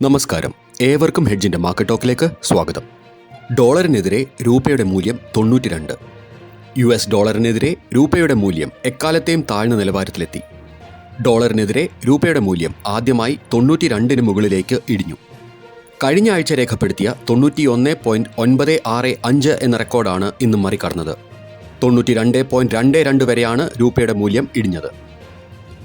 നമസ്കാരം. ഏവർക്കും ഹെഡ്ജിന്റെ മാർക്കറ്റ് ടോക്കിലേക്ക് സ്വാഗതം. ഡോളറിനെതിരെ രൂപയുടെ മൂല്യം തൊണ്ണൂറ്റി രണ്ട് യു എസ് ഡോളറിനെതിരെ രൂപയുടെ മൂല്യം എക്കാലത്തെയും താഴ്ന്ന നിലവാരത്തിലെത്തി. ഡോളറിനെതിരെ രൂപയുടെ മൂല്യം ആദ്യമായി തൊണ്ണൂറ്റി രണ്ടിന് മുകളിലേക്ക് ഇടിഞ്ഞു. കഴിഞ്ഞ ആഴ്ച രേഖപ്പെടുത്തിയ തൊണ്ണൂറ്റി ഒന്ന് പോയിന്റ് ഒൻപത് ആറ് അഞ്ച് എന്ന റെക്കോർഡാണ് ഇന്നും മറികടന്നത്. തൊണ്ണൂറ്റി രണ്ട് പോയിന്റ് രണ്ട് രണ്ട് വരെയാണ് രൂപയുടെ മൂല്യം ഇടിഞ്ഞത്.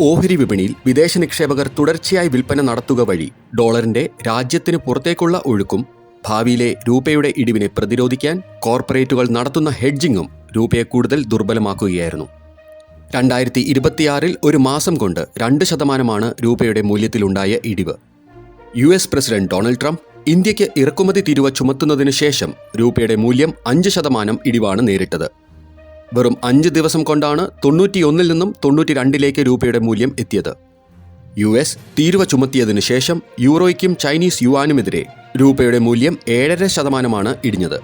ഓഹരി വിപണിയിൽ വിദേശ നിക്ഷേപകർ തുടർച്ചയായി വിൽപ്പന നടത്തുക വഴി ഡോളറിന്റെ രാജ്യത്തിന് പുറത്തേക്കുള്ള ഒഴുക്കും ഭാവിയിലെ രൂപയുടെ ഇടിവിനെ പ്രതിരോധിക്കാൻ കോർപ്പറേറ്റുകൾ നടത്തുന്ന ഹെഡ്ജിങ്ങും രൂപയെ കൂടുതൽ ദുർബലമാക്കുകയായിരുന്നു. രണ്ടായിരത്തി ഇരുപത്തിയാറിൽ ഒരു മാസം കൊണ്ട് രണ്ട് ശതമാനമാണ് രൂപയുടെ മൂല്യത്തിലുണ്ടായ ഇടിവ്. U S president Donald Trump ഇന്ത്യയ്ക്ക് ഇറക്കുമതി തീരുവ ചുമത്തുന്നതിനു ശേഷം രൂപയുടെ മൂല്യം അഞ്ച് ശതമാനം ഇടിവാണ് നേരിട്ടത്. വെറും അഞ്ച് ദിവസം കൊണ്ടാണ് തൊണ്ണൂറ്റിയൊന്നിൽ നിന്നും തൊണ്ണൂറ്റി രണ്ടിലേക്ക് രൂപയുടെ മൂല്യം എത്തിയത്. യു എസ് തീരുവ ചുമത്തിയതിനു ശേഷം യൂറോയ്ക്കും ചൈനീസ് യുവാനുമെതിരെ രൂപയുടെ മൂല്യം ഏഴര ശതമാനമാണ് ഇടിഞ്ഞത്.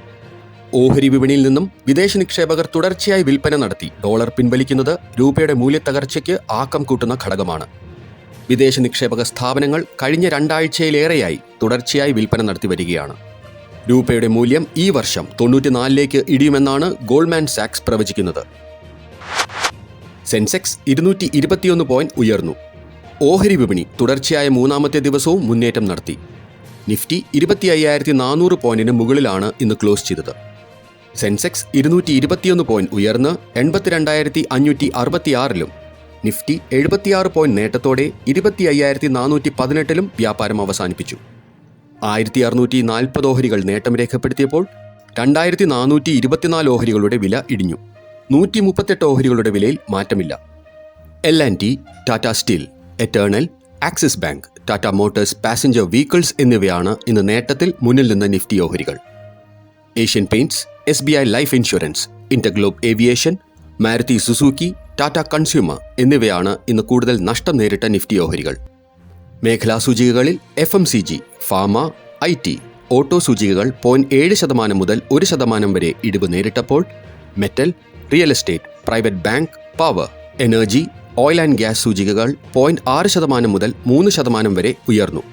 ഓഹരി വിപണിയിൽ നിന്നും വിദേശ നിക്ഷേപകർ തുടർച്ചയായി വിൽപ്പന നടത്തി ഡോളർ പിൻവലിക്കുന്നത് രൂപയുടെ മൂല്യത്തകർച്ചയ്ക്ക് ആക്കം കൂട്ടുന്ന ഘടകമാണ്. വിദേശ നിക്ഷേപക സ്ഥാപനങ്ങൾ കഴിഞ്ഞ രണ്ടാഴ്ചയിലേറെയായി തുടർച്ചയായി വിൽപ്പന നടത്തി വരികയാണ്. രൂപയുടെ മൂല്യം ഈ വർഷം തൊണ്ണൂറ്റിനാലിലേക്ക് ഇടിയുമെന്നാണ് ഗോൾഡ്മാൻ സാക്സ് പ്രവചിക്കുന്നത്. സെൻസെക്സ് ഇരുന്നൂറ്റി ഇരുപത്തിയൊന്ന് പോയിന്റ് ഉയർന്നു. ഓഹരി വിപണി തുടർച്ചയായ മൂന്നാമത്തെ ദിവസവും മുന്നേറ്റം നടത്തി. നിഫ്റ്റി ഇരുപത്തി അയ്യായിരത്തി നാനൂറ് പോയിന്റിന് മുകളിലാണ് ഇന്ന് ക്ലോസ് ചെയ്തത്. സെൻസെക്സ് ഇരുന്നൂറ്റി ഇരുപത്തിയൊന്ന് പോയിന്റ് ഉയർന്ന് എൺപത്തിരണ്ടായിരത്തി അഞ്ഞൂറ്റി അറുപത്തിയാറിലും നിഫ്റ്റി എഴുപത്തിയാറ് പോയിന്റ് നേട്ടത്തോടെ ഇരുപത്തി അയ്യായിരത്തി നാനൂറ്റി പതിനെട്ടിലും വ്യാപാരം അവസാനിപ്പിച്ചു. ആയിരത്തി അറുന്നൂറ്റി നാൽപ്പത് ഓഹരികൾ നേട്ടം രേഖപ്പെടുത്തിയപ്പോൾ രണ്ടായിരത്തി നാനൂറ്റി ഇരുപത്തിനാല് ഓഹരികളുടെ വില ഇടിഞ്ഞു. നൂറ്റി മുപ്പത്തെട്ട് ഓഹരികളുടെ വിലയിൽ മാറ്റമില്ല. L and T Tata steel eternal axis bank Tata motors passenger vehicles എന്നിവയാണ് ഇന്ന് നേട്ടത്തിൽ മുന്നിൽ നിന്ന നിഫ്റ്റി ഓഹരികൾ. Asian paints S B I life insurance InterGlobe aviation Maruti Suzuki Tata consumer എന്നിവയാണ് ഇന്ന് കൂടുതൽ നഷ്ടം നേരിട്ട നിഫ്റ്റി ഓഹരികൾ. മേഖലാ സൂചികകളിൽ F M C G pharma I T. Auto സൂചികകൾ പോയിന്റ് ഏഴ് ശതമാനം മുതൽ ഒരു ശതമാനം വരെ ഇടിവ് നേരിട്ടപ്പോൾ metal real estate private bank power energy oil and gas സൂചികകൾ പോയിന്റ് ആറ് ശതമാനം മുതൽ മൂന്ന് ശതമാനം വരെ ഉയർന്നു.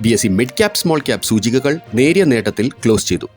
B S C mid cap small cap സൂചികകൾ നേരിയ നേട്ടത്തിൽ ക്ലോസ് ചെയ്തു.